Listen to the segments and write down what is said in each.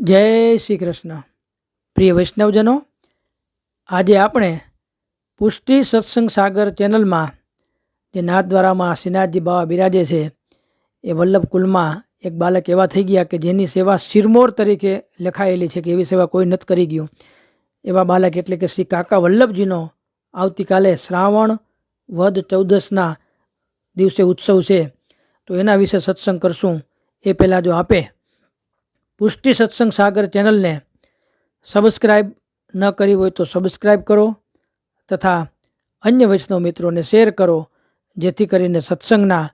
જય શ્રી કૃષ્ણ. પ્રિય વૈષ્ણવજનો, આજે આપણે પુષ્ટિ સત્સંગ સાગર ચેનલમાં, જે નાથદ્વારામાં શ્રીનાથજી બાવા બિરાજે છે, એ વલ્લભ કુલમાં એક બાલક એવા થઈ ગયા કે જેની સેવા શિરમોર તરીકે લખાયેલી છે કે એવી સેવા કોઈ નથી કરી ગયું. એવા બાલક એટલે કે શ્રી કાકા વલ્લભજીનો આવતીકાલે શ્રાવણ વદ ચૌદસના દિવસે ઉત્સવ છે. તો એના વિશે સત્સંગ કરશું. એ પહેલાં જો આપે પુષ્ટિ સત્સંગ સાગર ચેનલને સબસ્ક્રાઈબ ન કરી હોય તો સબસ્ક્રાઈબ કરો તથા અન્ય વૈષ્ણવ મિત્રોને શેર કરો, જેથી કરીને સત્સંગના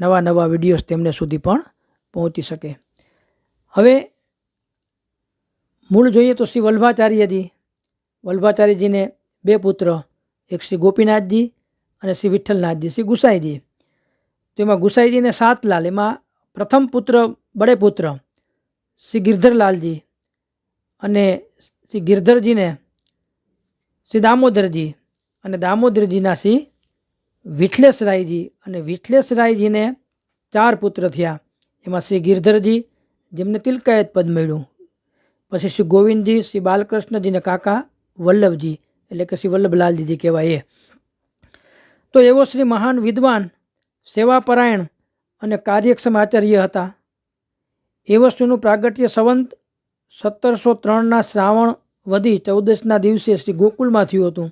નવા નવા વિડીયોઝ તેમને સુધી પણ પહોંચી શકે. હવે મૂળ જોઈએ તો શ્રી વલ્ભાચાર્યજી. વલ્ભાચાર્યજીને બે પુત્ર, એક શ્રી ગોપીનાથજી અને શ્રી વિઠ્ઠલનાથજી, શ્રી ગુસાઈજી. તો એમાં ગુસાઈજીને સાત લાલ, એમાં પ્રથમ પુત્ર બડે પુત્ર. શ્રી ગિરધરલાલજી અને શ્રી ગિરધરજીને શ્રી દામોદરજી અને દામોદરજીના શ્રી વિઠલેશરાયજી અને વિઠલેશરાયજીને ચાર પુત્ર થયા. એમાં શ્રી ગિરધરજી, જેમને તિલકાયત પદ મળ્યું. પછી શ્રી ગોવિંદજી, શ્રી બાલકૃષ્ણજીને કાકા વલ્લભજી, એટલે કે શ્રી વલ્લભલાલજીજી કહેવાય એ. તો એવો શ્રી મહાન વિદ્વાન સેવાપરાયણ અને કાર્યક્ષમ આચાર્ય હતા. એ વસ્તુનું પ્રાગટ્ય સંવંત સત્તરસો ત્રણના શ્રાવણ વધી ચૌદસના દિવસે શ્રી ગોકુલમાં થયું હતું.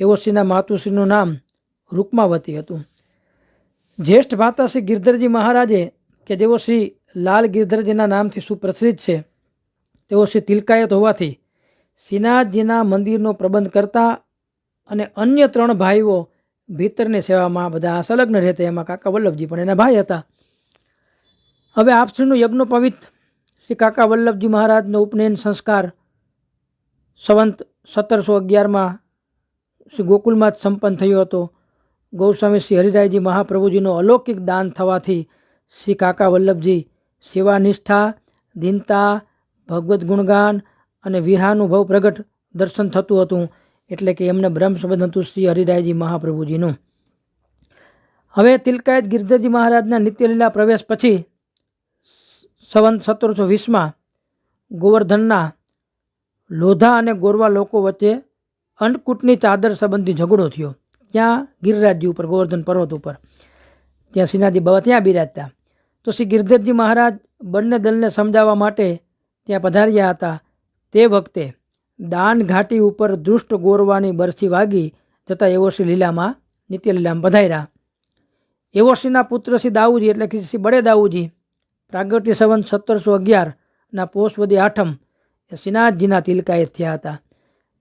એવો શ્રીના માતુશ્રીનું નામ રૂકમાવતી હતું. જ્યેષ્ઠ ભાતા શ્રી ગિરધરજી મહારાજે, કે જેઓ શ્રી લાલ ગિરધરજીના નામથી સુપ્રસિદ્ધ છે, તેઓ શ્રી તિલકાયત હોવાથી શ્રીનાથજીના મંદિરનો પ્રબંધ કરતા અને અન્ય ત્રણ ભાઈઓ ભીતરની સેવામાં બધા સંલગ્ન રહેતા. એમાં કાકા વલ્લભજી પણ એના ભાઈ હતા. હવે આપશ્રીનું યજ્ઞોપવિત શ્રી કાકા વલ્લભજી મહારાજનો ઉપનયન સંસ્કાર સંવંત સત્તરસો અગિયારમાં શ્રી ગોકુલમાં જ સંપન્ન થયો હતો. ગૌસ્વામી શ્રી હરિરાયજી મહાપ્રભુજીનો અલૌકિક દાન થવાથી શ્રી કાકા વલ્લભજી સેવાનિષ્ઠા, દીનતા, ભગવદ્ ગુણગાન અને વિહાનુભવ પ્રગટ દર્શન થતું હતું એટલે કે એમને બ્રહ્મ સંબંધ હતું શ્રી હરિરાયજી મહાપ્રભુજીનું. હવે તિલકાયત ગિરધરજી મહારાજના નિત્યલીલા પ્રવેશ પછી સંવંત સત્તરસો વીસમાં ગોવર્ધનના લોધા અને ગોરવા લોકો વચ્ચે અન્નકૂટની ચાદર સંબંધી ઝઘડો થયો. ત્યાં ગિરિરાજજી ઉપર, ગોવર્ધન પર્વત ઉપર. ત્યાં શ્રીનાથજી બાબા ત્યાં બિરાજતા. તો શ્રી ગિરધરજી મહારાજ બંને દલને સમજાવવા માટે ત્યાં પધાર્યા હતા. તે વખતે દાન ઘાટી ઉપર દુષ્ટ ગોરવાની બરછી વાગી જતાં એવો શ્રી લીલામાં નિત્ય લીલામાં પધાર્યા. એવો શ્રીના પુત્ર શ્રી દાઉજી એટલે કે શ્રી બડે દાઉજી. પ્રાગટ્ય સંવંત સત્તરસો અગિયારના પોષવદી આઠમ એ શ્રીનાથજીના તિલકાએ થયા હતા.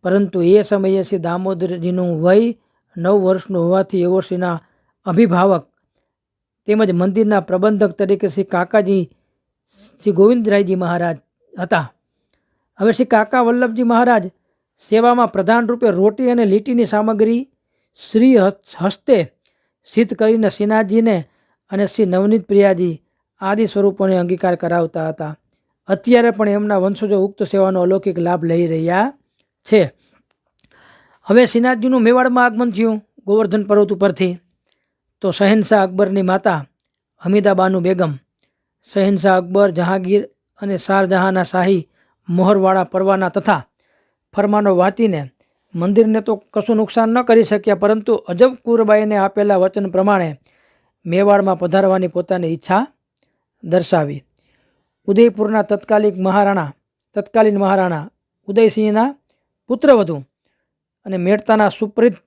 પરંતુ એ સમયે શ્રી દામોદરજીનું વય નવ વર્ષનું હોવાથી એવો શ્રીના અભિભાવક તેમજ મંદિરના પ્રબંધક તરીકે શ્રી કાકાજી, શ્રી ગોવિંદરાયજી મહારાજ હતા. હવે શ્રી કાકા વલ્લભજી મહારાજ સેવામાં પ્રધાન રૂપે રોટી અને લીટીની સામગ્રી શ્રી હસ્તે સિદ્ધ કરીને શ્રીનાથજીને અને શ્રી નવનીત પ્રિયાજી આદિ સ્વરૂપોને અંગીકાર કરાવતા હતા. અત્યારે પણ એમના વંશજો ઉક્ત સેવાનો અલૌકિક લાભ લઈ રહ્યા છે. હવે શ્રીનાથજીનું મેવાડમાં આગમન થયું ગોવર્ધન પર્વત ઉપરથી. તો શહેનશાહ અકબરની માતા હમીદાબાનુ બેગમ, શહેનશાહ અકબર, જહાંગીર અને શારજહાંના શાહી મોહરવાળા પરવાના તથા ફરમાનો વાંચીને મંદિરને તો કશું નુકસાન ન કરી શક્યા, પરંતુ અજબ કુરબાઈને આપેલા વચન પ્રમાણે મેવાડમાં પધારવાની પોતાની ઈચ્છા દર્શાવી. ઉદયપુરના તત્કાલિક મહારાણા, તત્કાલીન મહારાણા ઉદયસિંહના પુત્રવધુ અને મેળતાના સુપ્રિત,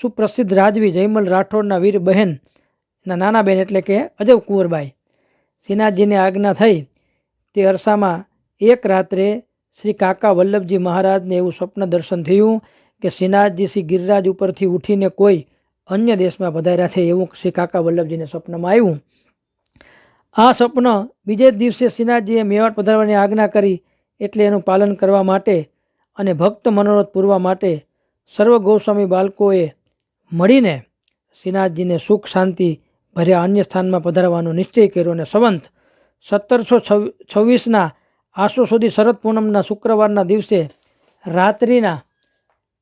સુપ્રસિદ્ધ રાજવી જયમલ રાઠોડના વીર બહેનના નાના બહેન એટલે કે અજવ કુંવરબાઈ. શ્રીનાથજીને આજ્ઞા થઈ તે અરસામાં એક રાત્રે શ્રી કાકા વલ્લભજી મહારાજને એવું સ્વપ્ન દર્શન થયું કે શ્રીનાથજી શ્રી ગિરિરાજ ઉપરથી ઉઠીને કોઈ અન્ય દેશમાં પધાર્યા છે એવું શ્રી કાકા વલ્લભજીને સ્વપ્નમાં આવ્યું. આ સ્વપ્ન બીજે જ દિવસે શ્રીનાથજીએ મેવાડ પધારવાની આજ્ઞા કરી એટલે એનું પાલન કરવા માટે અને ભક્ત મનોરથ પૂરવા માટે સર્વ ગૌસ્વામી બાળકોએ મળીને શ્રીનાથજીને સુખ, શાંતિ ભર્યા અન્ય સ્થાનમાં પધારવાનો નિશ્ચય કર્યો અને સંવંત સત્તરસો છવ્વીસના આસો સુધી શરદ પૂનમના શુક્રવારના દિવસે રાત્રિના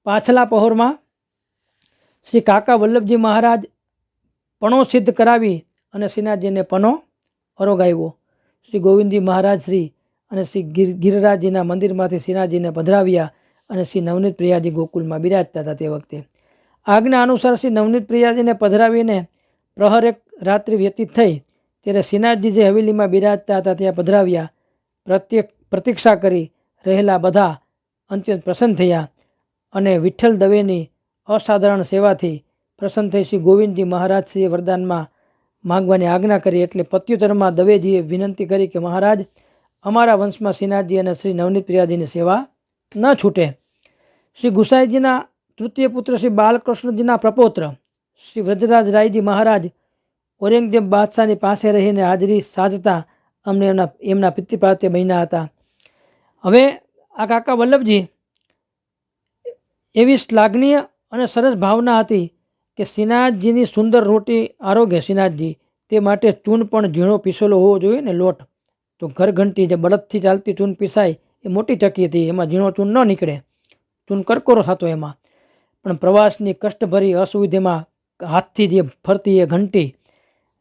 પાછલા પહોરમાં શ્રી કાકા વલ્લભજી મહારાજ પણો સિદ્ધ કરાવી અને શ્રીનાથજીને પનો અરોગાવ્યો શ્રી ગોવિંદજી મહારાજ શ્રી અને શ્રી ગિર, ગિરિરાજજીના મંદિરમાંથી શ્રીનાથજીને પધરાવ્યા અને શ્રી નવનીત પ્રિયાજી ગોકુલમાં બિરાજતા હતા તે વખતે. આજ્ઞા અનુસાર શ્રી નવનીત પ્રિયાજીને પધરાવીને પ્રહર એક રાત્રિ વ્યતીત થઈ ત્યારે શ્રીનાથજી જે હવેલીમાં બિરાજતા હતા ત્યાં પધરાવ્યા. પ્રત્યેક પ્રતીક્ષા કરી રહેલા બધા અત્યંત પ્રસન્ન થયા અને વિઠ્ઠલ દવેની અસાધારણ સેવાથી પ્રસન્ન થઈ શ્રી ગોવિંદજી મહારાજશ્રીએ વરદાનમાં માંગવાની આજ્ઞા કરી એટલે પ્રત્યુત્તરમાં દવેજીએ વિનંતી કરી કે મહારાજ, અમારા વંશમાં શ્રીનાથજી અને શ્રી નવનીત પ્રિયાજીની સેવા ન છૂટે. શ્રી ગુસાઈજીના તૃતીય પુત્ર શ્રી બાલકૃષ્ણજીના પ્રપોત્ર શ્રી વ્રજરાજ રાયજી મહારાજ ઔરંગઝેબ બાદશાહની પાસે રહીને હાજરી સાધતા અમને એમના એમના પિતૃપાત્ય બન્યા હતા. હવે આ કાકા વલ્લભજી એવી શ્લાઘનીય અને સરસ ભાવના હતી કે શ્રીનાથજીની સુંદર રોટી આરોગ્ય શ્રીનાથજી તે માટે ચૂન પણ ઝીણો પીસેલો હોવો જોઈએ ને લોટ. તો ઘરઘંટી જે બળદથી ચાલતી ચૂન પીસાય, એ મોટી ચકી હતી, એમાં ઝીણો ચૂન ન નીકળે. ચૂન કરકોરો થતો એમાં. પણ પ્રવાસની કષ્ટભરી અસુવિધામાં હાથથી જે ફરતી એ ઘંટી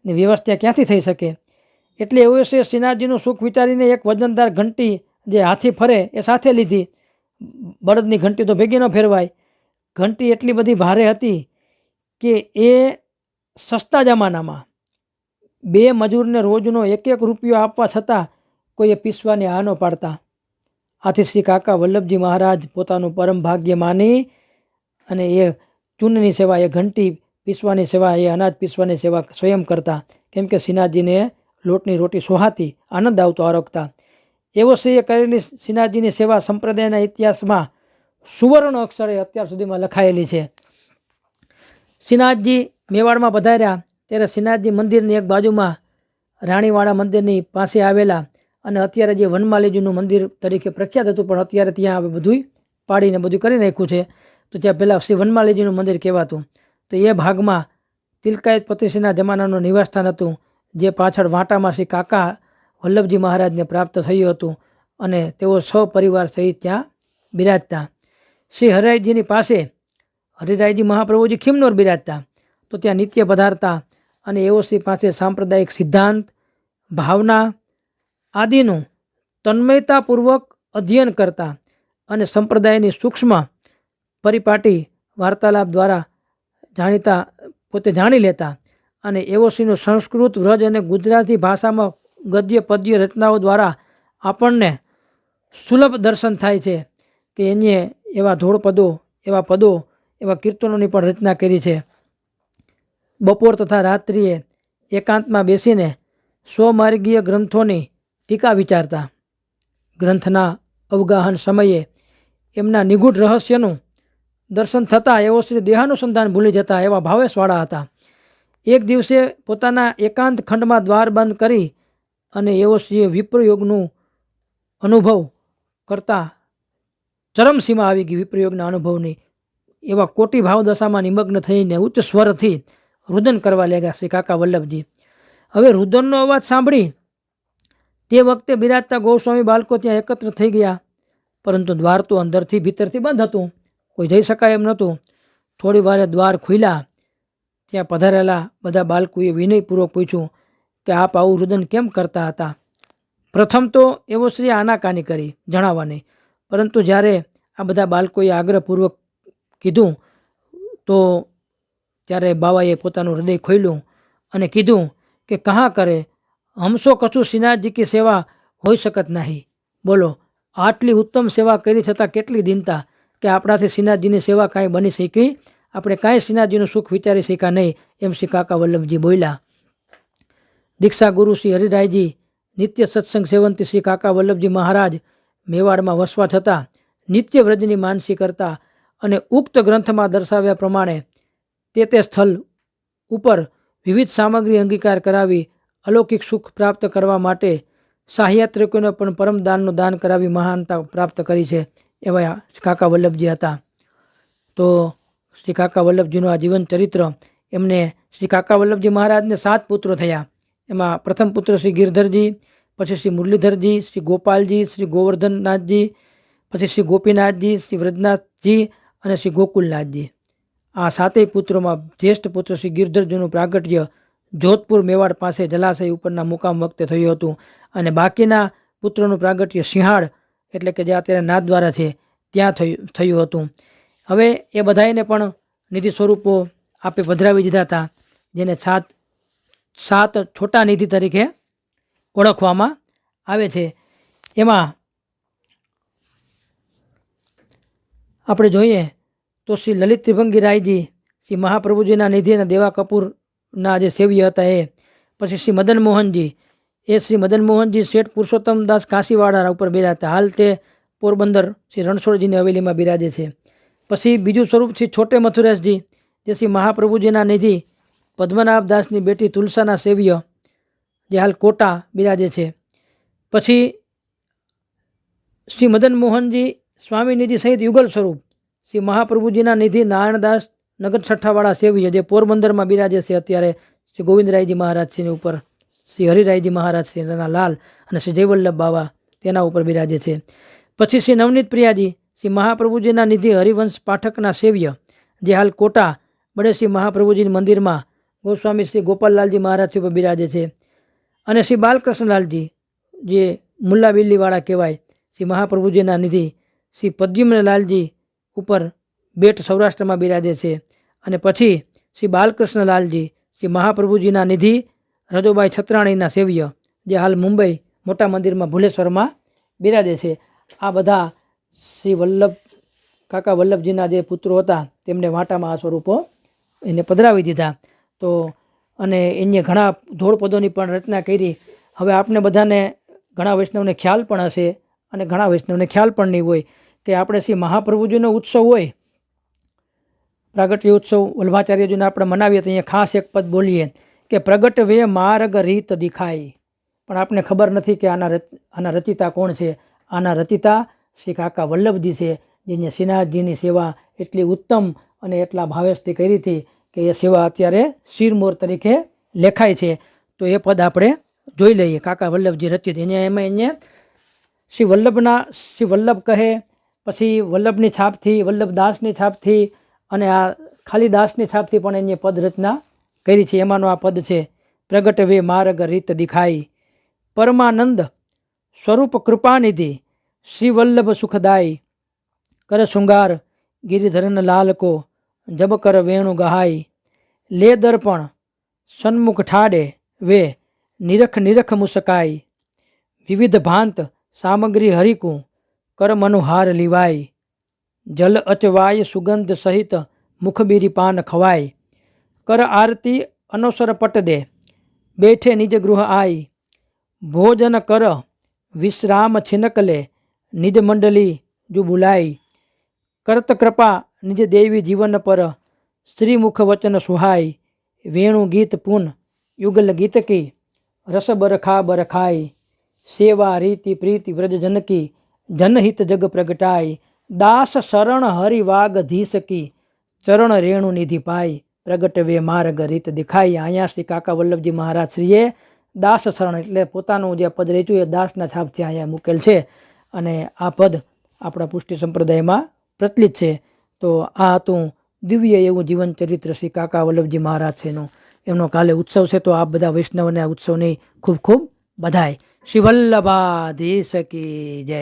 ની વ્યવસ્થા ક્યાંથી થઈ શકે? એટલે એવું છે શ્રીનાથજીનું સુખ વિચારીને એક વજનદાર ઘંટી જે હાથી ફરે, એ સાથે લીધી. બળદની ઘંટી તો ભેગી ન ફેરવાય. ઘંટી એટલી બધી ભારે હતી કે એ સસ્તા જમાનામાં બે મજૂરને રોજનો એક એક રૂપિયો આપવા છતાં કોઈએ પીસવાની આ ન પાડતા. આથી શ્રી કાકા વલ્લભજી મહારાજ પોતાનું પરમ ભાગ્ય માની અને એ ચૂનની સેવા, એ ઘંટી પીસવાની સેવા, એ અનાજ પીસવાની સેવા સ્વયં કરતા. કેમ કે શ્રીનાથજીને લોટની રોટી સોહાતી, આનંદ આવતો, આરોગતા. એવો શ્રીએ કરેલી શ્રીનાથજીની સેવા સંપ્રદાયના ઇતિહાસમાં સુવર્ણ અક્ષરે અત્યાર સુધીમાં લખાયેલી છે. શ્રીનાથજી મેવાડમાં પધાર્યા ત્યારે શ્રીનાથજી મંદિરની એક બાજુમાં રાણીવાડા મંદિરની પાસે આવેલા અને અત્યારે જે વનમાલીજીનું મંદિર તરીકે પ્રખ્યાત હતું, પણ અત્યારે ત્યાં હવે બધું પાડીને બધું કરી નાખ્યું છે. તો ત્યાં પહેલાં શ્રી વનમાલીજીનું મંદિર કહેવાતું. તો એ ભાગમાં તિલકાયત પતિશ્રીના જમાનાનું નિવાસસ્થાન હતું, જે પાછળ વાંટામાં શ્રી કાકા વલ્લભજી મહારાજને પ્રાપ્ત થયું હતું અને તેઓ સપરિવાર સહિત ત્યાં બિરાજતા. શ્રી હરાયજીની પાસે હરિરાયજી મહાપ્રભુજી ખીમનોર બિરાજતા. તો ત્યાં નિત્ય પધારતા અને એઓ શ્રી પાસે સાંપ્રદાયિક સિદ્ધાંત, ભાવના આદિનું તન્મયતાપૂર્વક અધ્યયન કરતા અને સંપ્રદાયની સૂક્ષ્મ પરિપાટી વાર્તાલાપ દ્વારા જાણીતા, પોતે જાણી લેતા અને એવોસીનું સંસ્કૃત વ્રજ અને ગુજરાતી ભાષામાં ગદ્ય, પદ્ય રચનાઓ દ્વારા આપણને સુલભ દર્શન થાય છે કે એને એવા ધોળ પદો એવા પદો એવા કીર્તનોની પણ રચના કરી છે. બપોર તથા રાત્રિએ એકાંતમાં બેસીને સ્વમાર્ગીય ગ્રંથોની ટીકા વિચારતા. ગ્રંથના અવગાહન સમયે એમના નિગૂઢ રહસ્યનું દર્શન થતાં એવો શ્રી દેહાનુસંધાન ભૂલી જતા એવા ભાવેશવાળા હતા. એક દિવસે પોતાના એકાંત ખંડમાં દ્વાર બંધ કરી અને એવો શ્રી વિપ્રયોગનું અનુભવ કરતા ચરમસીમા આવી ગઈ વિપ્રયોગના અનુભવની એવા કોટી ભાવ દશામાં નિમગ્ન થઈને ઉચ્ચ સ્વરથી રુદન કરવા લાગ્યા શ્રી કાકા વલ્લભજી. હવે રુદનનો અવાજ સાંભળી તે વખતે બિરાજતા ગોસ્વામી બાળકો ત્યાં એકત્ર થઈ ગયા. પરંતુ દ્વાર તો અંદરથી ભીતરથી બંધ હતું. કોઈ જઈ શકાય એમ નહોતું. થોડી વારે દ્વાર ખુલ્યા. ત્યાં પધારેલા બધા બાળકોએ વિનયપૂર્વક પૂછ્યું કે આપ આવું રુદન કેમ કરતા હતા? પ્રથમ તો એવો શ્રી આનાકાની કરી જણાવવાની. પરંતુ જ્યારે આ બધા બાળકોએ આગ્રહપૂર્વક કીધું, તો ત્યારે બાવાએ પોતાનું હૃદય ખોલ્યું અને કીધું કે, કહા કરે હમસો કશું શ્રીનાથજી કી સેવા હોઈ શકત નહીં. બોલો, આટલી ઉત્તમ સેવા કરી છતાં કેટલી દિનતા કે આપણાથી શ્રીનાથજીની સેવા કાંઈ બની શકી આપણે કાંઈ શ્રીનાથજીનું સુખ વિચારી શક્યા નહીં, એમ શ્રી કાકા વલ્લભજી બોલ્યા. દીક્ષા ગુરુ શ્રી હરિરાયજી, નિત્ય સત્સંગ સેવંતી શ્રી કાકા વલ્લભજી મહારાજ મેવાડમાં વસવા છતાં, નિત્ય વ્રજની માનસી કરતા અને ઉક્ત ગ્રંથમાં દર્શાવ્યા પ્રમાણે તે તે સ્થળ ઉપર વિવિધ સામગ્રી અંગીકાર કરાવી અલૌકિક સુખ પ્રાપ્ત કરવા માટે સાહયાત્રિકોને પણ પરમદાનનું દાન કરાવી મહાનતા પ્રાપ્ત કરી છે એવા કાકા વલ્લભજી હતા. તો શ્રી કાકા વલ્લભજીનું આ જીવન ચરિત્ર એમને શ્રી કાકા વલ્લભજી મહારાજને સાત પુત્રો થયા. એમાં પ્રથમ પુત્ર શ્રી ગિરધરજી, પછી શ્રી મુરલીધરજી, શ્રી ગોપાલજી, શ્રી ગોવર્ધનનાથજી, પછી શ્રી ગોપીનાથજી, શ્રી વ્રજનાથજી અને શ્રી ગોકુલનાથજી. આ સાતેય પુત્રોમાં જ્યેષ્ઠ પુત્ર શ્રી ગિરધરજીનું પ્રાગટ્ય જોધપુર મેવાડ પાસે જલાશય ઉપરના મુકામ વખતે થયું હતું અને બાકીના પુત્રોનું પ્રાગટ્ય સિંહાળ એટલે કે જે અત્યારે નાથદ્વારા છે, ત્યાં થયું થયું હતું. હવે એ બધાને પણ નિધિ સ્વરૂપો આપે પધરાવી દીધા હતા, જેને સાત સાત છોટા નિધિ તરીકે ઓળખવામાં આવે છે. એમાં આપણે જોઈએ તો શ્રી લલિત ત્રિભંગી રાયજી શ્રી મહાપ્રભુજીના નિધિ અને દેવા કપૂરના જે સેવ્ય હતા એ. પછી શ્રી મદન મોહનજી. એ શ્રી મદન મોહનજી શેઠ પુરુષોત્તમ દાસ કાશીવાડા ઉપર બિરાજતા હાલ તે પોરબંદર શ્રી રણછોડજીની હવેલીમાં બિરાજે છે. પછી બીજું સ્વરૂપ શ્રી છોટે મથુરેશજી, જે શ્રી મહાપ્રભુજીના નિધિ પદ્મનાભ દાસની બેટી તુલસાના સેવ્ય, જે હાલ કોટા બિરાજે છે. પછી શ્રી મદન મોહનજી સ્વામી નિધિ સહિત યુગલ સ્વરૂપ શ્રી મહાપ્રભુજીના નિધિ નારાયણદાસ નગર છઠ્ઠાવાળા સેવી જે પોરબંદરમાં બિરાજે છે અત્યારે શ્રી ગોવિંદરાયજી મહારાજશ્રીની ઉપર, શ્રી હરિરાયજી મહારાજ શ્રીના લાલ અને શ્રી જયવલ્લભ બાવા તેના ઉપર બિરાજે છે. પછી શ્રી નવનીત પ્રિયાજી શ્રી મહાપ્રભુજીના નિધિ હરિવંશ પાઠકના સેવ્ય, જે હાલ કોટા બળે શ્રી મહાપ્રભુજીની મંદિરમાં ગોસ્વામી શ્રી ગોપાલલાલજી મહારાજ ઉપર બિરાજે છે. અને શ્રી બાલકૃષ્ણલાલજી, જે મુલ્લા બિલ્લીવાળા કહેવાય, શ્રી મહાપ્રભુજીના નિધિ શ્રી પદ્યુમ્નલાલજી ઉપર બેટ સૌરાષ્ટ્રમાં બિરાજે છે. અને પછી શ્રી બાલકૃષ્ણલાલજી શ્રી મહાપ્રભુજીના નિધિ, રજોબાઈ છત્રાણીના સેવ્ય, જે હાલ મુંબઈ મોટા મંદિરમાં ભુલેશ્વરમાં બિરાજે છે. આ બધા શ્રી વલ્લભ, કાકા વલ્લભજીના જે પુત્રો હતા, તેમને વાંટામાં આ સ્વરૂપો એને પધરાવી દીધા. તો અને એને ઘણા ધોળપદોની પણ રચના કરી. હવે આપણે બધાને ઘણા વૈષ્ણવને ખ્યાલ પણ હશે. અને ઘણા વૈષ્ણવને ખ્યાલ પણ નહીં હોય કે આપણે શ્રી મહાપ્રભુજીનો ઉત્સવ હોય, પ્રાગટ્ય ઉત્સવ, વલ્ભાચાર્યજીને આપણે મનાવીએ તો અહીંયા ખાસ એક પદ બોલીએ કે પ્રગટ વે માર્ગ રીત દેખાય. પણ આપણને ખબર નથી કે આના આના રચિતા કોણ છે? આના રચિતા શ્રી કાકા વલ્લભજી છે, જેને શ્રીનાથજીની સેવા એટલી ઉત્તમ અને એટલા ભાવેશથી કરી હતી કે એ સેવા અત્યારે શિરમોર તરીકે લેખાય છે. તો એ પદ આપણે જોઈ લઈએ. કાકા વલ્લભજી રચિત એને એમાં એને શ્રી વલ્લભના, શ્રી વલ્લભ કહે, પછી વલ્લભની છાપથી, વલ્લભદાસની છાપથી અને આ ખાલીદાસની છાપથી પણ એની પદ રચના કરી છે. એમાંનો આ પદ છે, પ્રગટ વે માર્ગ રીત દિખાઈ. પરમાનંદ સ્વરૂપ કૃપાનિધિ, શ્રી વલ્લભ સુખદાય કર શૃંગાર ગિરિધરન લાલકો, જબ કર વેણુ ગહાઈ. લે દર્પણ સન્મુખ ઠાડે વે, નિરખ નિરખ મુસકાય વિવિધ ભાંત સામગ્રી હરિકું, કર્મનુહાર લીવાય. જલ અચવાય સુગંધ સહિત મુખબીરી પાન ખવાય. કર આરતી અનોસર પટ દે. બેઠે નિજ ગૃહ આય. ભોજન કર, વિશ્રામ છિનકલે નિજ મંડલી જુ બુલાય. કરત કૃપા નિજ દેવી જીવન પર. શ્રીમુખ વચન સુહાય. વેણુ ગીત પુન યુગલ ગીત કી. રસ બરખા બરખાય. સેવા, રીતિ, પ્રીતિ, વ્રજ, જનકી, જનહિત જગ પ્રગટાય. દાસ શરણ હરિવાગ ધીસકી, ચરણ રેણુ નિધિ પાય. પ્રગટ વે માર્ગ રીત દેખાય. અહીંયા શ્રી કાકા વલ્લભજી મહારાજ શ્રીએ દાસ શરણ એટલે પોતાનું જે પદ રેચ્યું એ દાસના છાપથી અહીંયા મૂકેલ છે. અને આ પદ આપણા પુષ્ટિ સંપ્રદાયમાં પ્રચલિત છે. તો આ હતું દિવ્ય એવું જીવન ચરિત્ર શ્રી કાકા વલ્લભજી મહારાજ છેનું એમનો કાલે ઉત્સવ છે તો આપ બધા વૈષ્ણવને આ ઉત્સવની ખૂબ ખૂબ બધાય. શ્રી દેશ કી જય